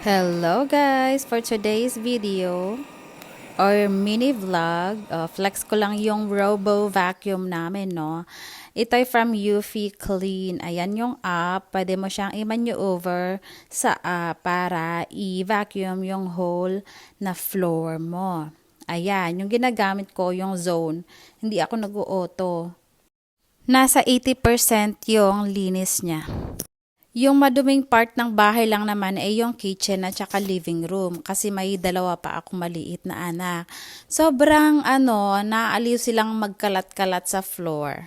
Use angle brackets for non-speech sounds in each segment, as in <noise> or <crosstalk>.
Hello guys! For today's video or mini vlog, uh, flex ko lang yung Robo Vacuum namin, no? Ito from Eufy Clean. Ayan yung app. Pwede mo siyang i-maneuver sa app para i-vacuum yung whole na floor mo. Ayan, yung ginagamit ko, yung zone. Hindi ako nag-auto. Nasa 80% yung linis niya. Yung maduming part ng bahay lang naman ay yung kitchen at saka living room kasi may dalawa pa akong maliit na anak. Sobrang ano, naaliw silang magkalat-kalat sa floor.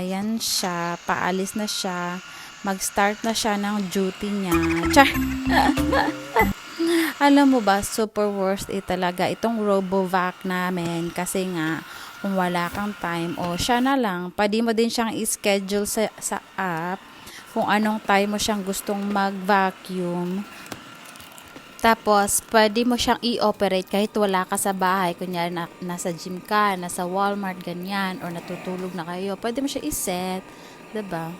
Ayan siya, paalis na siya. Mag-start na siya ng duty niya. Char! <laughs> Alam mo ba, super worth it talaga itong RoboVac namin kasi nga kung wala kang time o siya na lang, pwede mo din siyang i-schedule sa, sa app kung anong time mo siyang gustong mag-vacuum. Tapos, pwede mo siyang i-operate kahit wala ka sa bahay. Kunyari, na, nasa gym ka, nasa Walmart, ganyan, or natutulog na kayo. Pwede mo siya i-set, ba?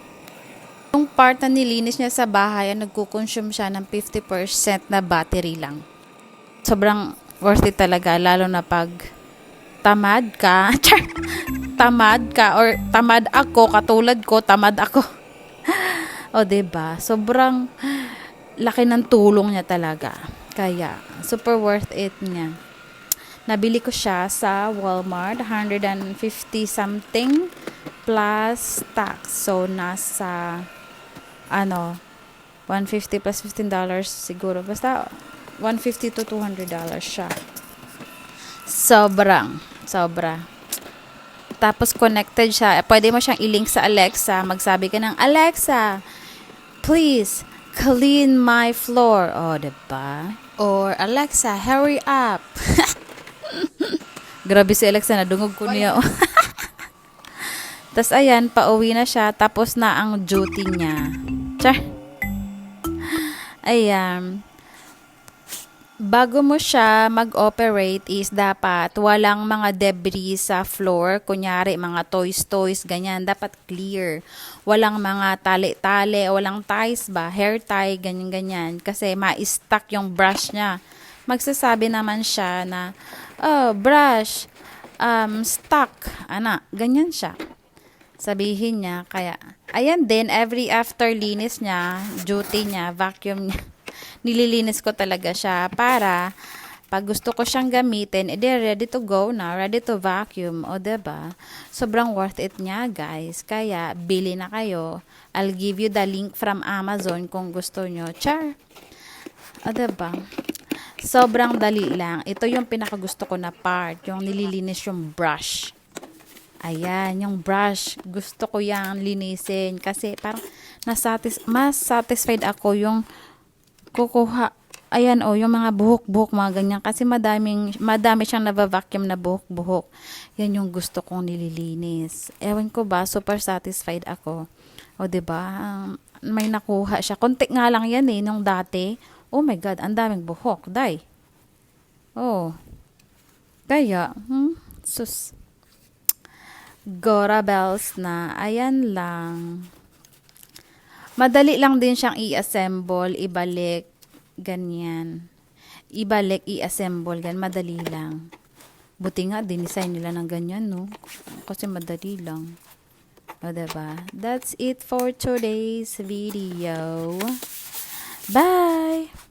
Yung part na nilinis niya sa bahay, nagko-consume siya ng 50% na battery lang. Sobrang worth it talaga, lalo na pag tamad ka. <laughs> tamad ka, or tamad ako, katulad ko, tamad ako. O, ba? Sobrang laki ng tulong niya talaga. Kaya, super worth it niya. Nabili ko siya sa Walmart, 150 something plus tax. So, nasa, ano, 150 plus 15 dollars siguro. Basta, 150 to 200 dollars siya. Sobrang, sobra. Tapos connected siya. Pwede mo siyang i-link sa Alexa. Magsabi ka ng, Alexa, please, clean my floor. O, oh, diba? Or, Alexa, hurry up. <laughs> Grabe si Alexa, nadungog ko niya. <laughs> Tapos, ayan, pauwi na siya. Tapos na ang duty niya. Char. Ayan bago mo siya mag-operate is dapat walang mga debris sa floor. Kunyari, mga toys-toys, ganyan. Dapat clear. Walang mga tali-tali, walang ties ba, hair tie, ganyan-ganyan. Kasi ma-stuck yung brush niya. Magsasabi naman siya na, oh, brush, um, stuck. Ana, ganyan siya. Sabihin niya, kaya, ayan din, every after linis niya, duty niya, vacuum niya, nililinis ko talaga siya para pag gusto ko siyang gamitin, edi ready to go na, ready to vacuum, o ba diba? Sobrang worth it niya, guys. Kaya, bili na kayo. I'll give you the link from Amazon kung gusto nyo. Char! O ba diba? Sobrang dali lang. Ito yung pinakagusto ko na part, yung nililinis yung brush. Ayan, yung brush. Gusto ko yang linisin kasi parang nasatis mas satisfied ako yung kukuha ayan oh, yung mga buhok-buhok, mga ganyan. Kasi madaming, madami siyang nabavacuum na buhok-buhok. Yan yung gusto kong nililinis. Ewan ko ba, super satisfied ako. O, ba diba? may nakuha siya. Konti nga lang yan eh, nung dati. Oh my God, ang daming buhok. Day. Oh. Kaya, hmm, sus. Gora bells na. Ayan lang. Madali lang din siyang i-assemble, ibalik, ganyan. Ibalik, i-assemble, gan madali lang. Buti nga, dinisign nila ng ganyan, no? Kasi madali lang. O, diba? That's it for today's video. Bye!